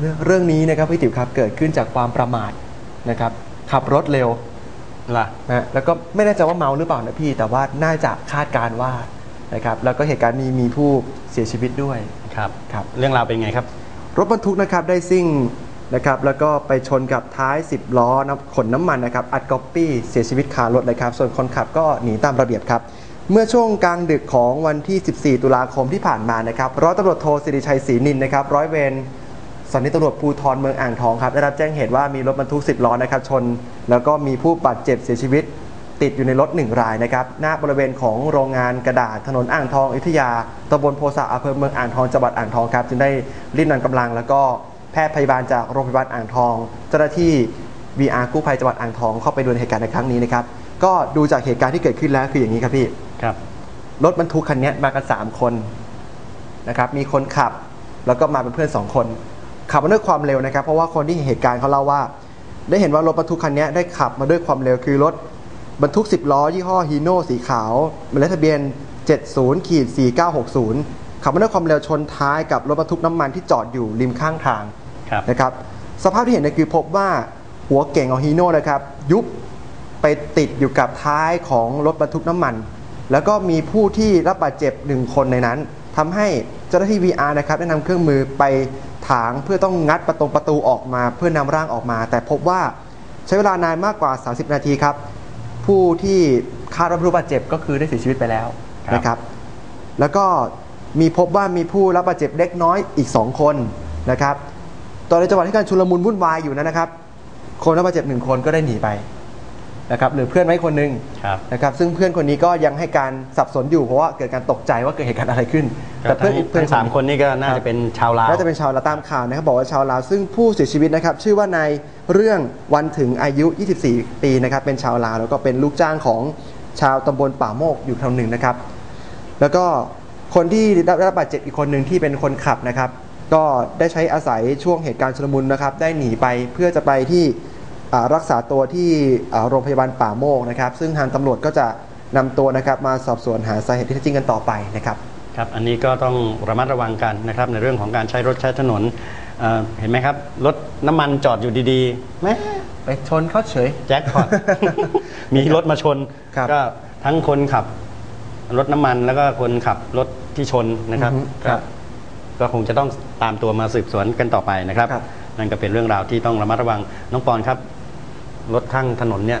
เรื่องเรื่องนี้นะครับพี่ติ๋วครับเกิดขึ้นจากความประมาทนะครับ ขับรถเร็วล่ะนะฮะแล้วก็ไม่แน่ใจว่าเมาหรือเปล่านะพี่ แต่ว่าน่าจะคาดการณ์ว่านะครับแล้วก็เหตุการณ์นี้มีผู้เสียชีวิตด้วยครับครับเรื่องราวเป็นไงครับ รถบรรทุกนะครับได้ซิ่งนะครับแล้วก็ไปชนกับท้าย 10 ล้อนะขนน้ำมันนะครับอัดก๊อปปี้เสียชีวิตคารถเลยครับ ส่วนคนขับก็หนีตามระเบียบครับ เมื่อช่วงกลางดึกของวันที่ 14 ตุลาคมที่ผ่านมานะครับร้อยตำรวจโทสิริชัยศรีนินนะครับร้อยเวร สถานีตำรวจภูธรเมืองอ่างทองครับได้รับแจ้งเหตุว่ามีรถบรรทุก 10 ล้อนะครับชน แล้วก็มีผู้บาดเจ็บเสียชีวิต ติดอยู่ในรถหนึ่งรายนะครับหน้าบริเวณของโรงงานกระดาษถนนอ่างทองอยุธยาตำบลโพสะอำเภอเมืองอ่างทองจังหวัดอ่างทองครับจึงได้รีบนำกำลัง แล้วก็แพทย์พยาบาลจากโรงพยาบาลอ่างทอง เจ้าหน้าที่ VR กู้ภัยจังหวัดอ่างทองเข้าไปดูเหตุการณ์ในครั้งนี้นะครับก็ดูจากเหตุการณ์ที่เกิดขึ้นแล้วคืออย่างนี้ครับพี่ครับรถบรรทุกคันนี้มากันสามคนนะครับมีคนขับแล้วก็มาเป็นเพื่อนสองคน ขับมาด้วยความเร็วนะครับ เพราะว่าคนที่เห็นเหตุการณ์เขาเล่าว่า ได้เห็นว่ารถบรรทุกคันนี้ได้ขับมาด้วยความเร็วคือรถบรรทุก 10 ล้อ ยี่ห้อฮีโน่สีขาวหมายเลขทะเบียน 70ขีด4960 ขับมาด้วยความเร็วชนท้ายกับรถบรรทุกน้ำมันที่จอดอยู่ริมข้างทางครับนะครับสภาพที่เห็นเนี่ยคือพบว่าหัวเก่งของฮีโน่นะครับ ยุบไปติดอยู่กับท้ายของรถบรรทุกน้ำมัน แล้วก็มีผู้ที่รับบาดเจ็บหนึ่งคนในนั้นทำให้เจ้าหน้าที่ VR นะครับได้นำเครื่องมือไป ถางเพื่อต้องงัดประตูประตูออกมาเพื่อนำร่างออกมา แต่พบว่าใช้เวลานานมากกว่า 30 นาทีครับ ผู้ที่คาดว่าผู้บาดเจ็บก็คือได้เสียชีวิตไปแล้วครับนะครับ แล้วก็มีพบว่ามีผู้รับบาดเจ็บเล็กน้อยอีก 2 คนนะครับตอนในจังหวะที่การชุลมุนวุ่นวายอยู่นั้นนะครับ คนรับบาดเจ็บหนึ่งคนก็ได้หนีไป นะครับหรือเพื่อนไว้คนหนึ่งครับนะครับซึ่งเพื่อนคนนี้ก็ยังให้การสับสนอยู่เพราะว่าเกิดการตกใจว่าเกิดเหตุการณ์อะไรขึ้น แต่เพื่อนทั้งเพื่อนทั้งสามคนนี่ก็น่าจะเป็นชาวลาวน่าจะเป็นชาวลาวตามข่าวนะครับบอกว่าชาวลาวซึ่งผู้เสียชีวิตนะครับชื่อว่านายเรื่องวันถึงอายุ 24 ปีนะครับเป็นชาวลาวแล้วก็เป็นลูกจ้างของชาวตำบลป่าโมกอยู่ทางหนึ่งนะครับ แล้วก็คนที่ได้รับบาดเจ็บอีกคนหนึ่งที่เป็นคนขับนะครับ ก็ได้ใช้อาศัยช่วงเหตุการณ์ชุลมุนนะครับได้หนีไปเพื่อจะไปที่อ่า รักษาตัวที่อ่าโรงพยาบาลป่าโมกนะครับ ซึ่งทางตำรวจก็จะนำตัวนะครับมาสอบสวนหาสาเหตุที่แท้จริงกันต่อไปนะครับครับอันนี้ก็ต้องระมัดระวังกันนะครับในเรื่องของการใช้รถใช้ถนนเอ่อเห็นไหมครับรถน้ำมันจอดอยู่ดีๆแม่ไปชนเขาเฉยแจ็คพอตมีรถมาชนครับก็ทั้งคนขับรถน้ำมันแล้วก็คนขับรถที่ชนนะครับอือฮึครับก็คงจะต้องตามตัวมาสืบสวนกันต่อไปนะครับครับ นั่นก็เป็นเรื่องราวที่ต้องระมัดระวังน้องปอนครับ รถข้างถนนเนี่ย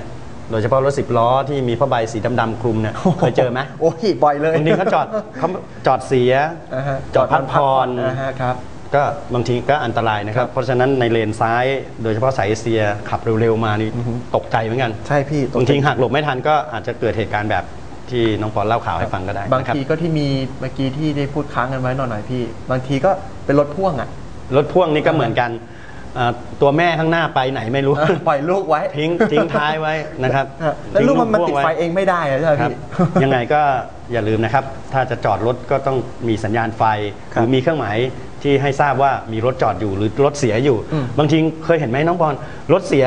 โดยเฉพาะรถสิบล้อที่มีผ้าใบสีดำๆคลุมเนี่ยเคยเจอไหมโอ้ยบ่อยเลยบางทีเขาจอดเขาจอดเสียาฮะจอดพักผ่อนาฮะครับก็บางทีก็อันตรายนะครับครับ เพราะฉะนั้นในเลนซ้ายโดยเฉพาะสายเอเชียขับเร็วๆมานี่อือฮึตกใจเหมือนกัน ใช่พี่บางทีหักหลบไม่ทันก็อาจจะเกิดเหตุการณ์แบบที่น้องปอนเล่าข่าวให้ฟังก็ได้ บางนะครับทีก็ที่มีเมื่อกี้ที่ได้พูดค้างกันไว้หน่อยๆพี่ บางทีก็เป็นรถพ่วงอะรถพ่วงนี่ก็เหมือนกันเอ่อ ตัวแม่ข้างหน้าไปไหนไม่รู้ ปล่อยลูกไว้ ทิ้งทิ้งท้ายไว้นะครับฮะแล้วลูกมันมันทิ้ติงดพ่วงไฟว้เองไม่ได้อะใช่ไหมครับพี่ยังไงก็อย่าลืมนะครับ ถ้าจะจอดรถก็ต้องมีสัญญาณไฟคหรับรือมีเครื่องหมายที่ให้ทราบว่ามีรถจอดอยู่หรือรถเสียอยู่อืมบางทีเคยเห็นไหมน้องบอลรถเสีย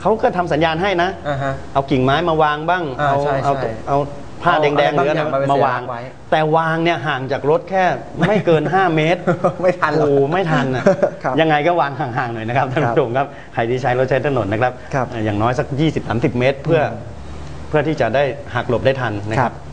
เขาก็ทำสัญญาณให้นะอ่าฮะเอากิ่งไม้มาวางบ้างอ่าเอาใช่เอาใช่เอา ผ้าเอาแดงๆหอะไรรืออะไรบางอย่างมาเป็นมาวาง สัญลักษณ์ไว้ แต่วางเนี่ยห่างจากรถแค่ไม่เกิน 5 เมตร ไม่ทันหรอก โอ้ไม่ทันนะครับยังไงก็วางห่างๆหน่อยนะครับท่านครับผู้ชมครับใครที่ใช้รถใช้ถนนนะครับครับอย่างน้อยสัก 20-30 เมตร เพื่ออเพื่อที่จะได้หักหลบได้ทันนะครับครับ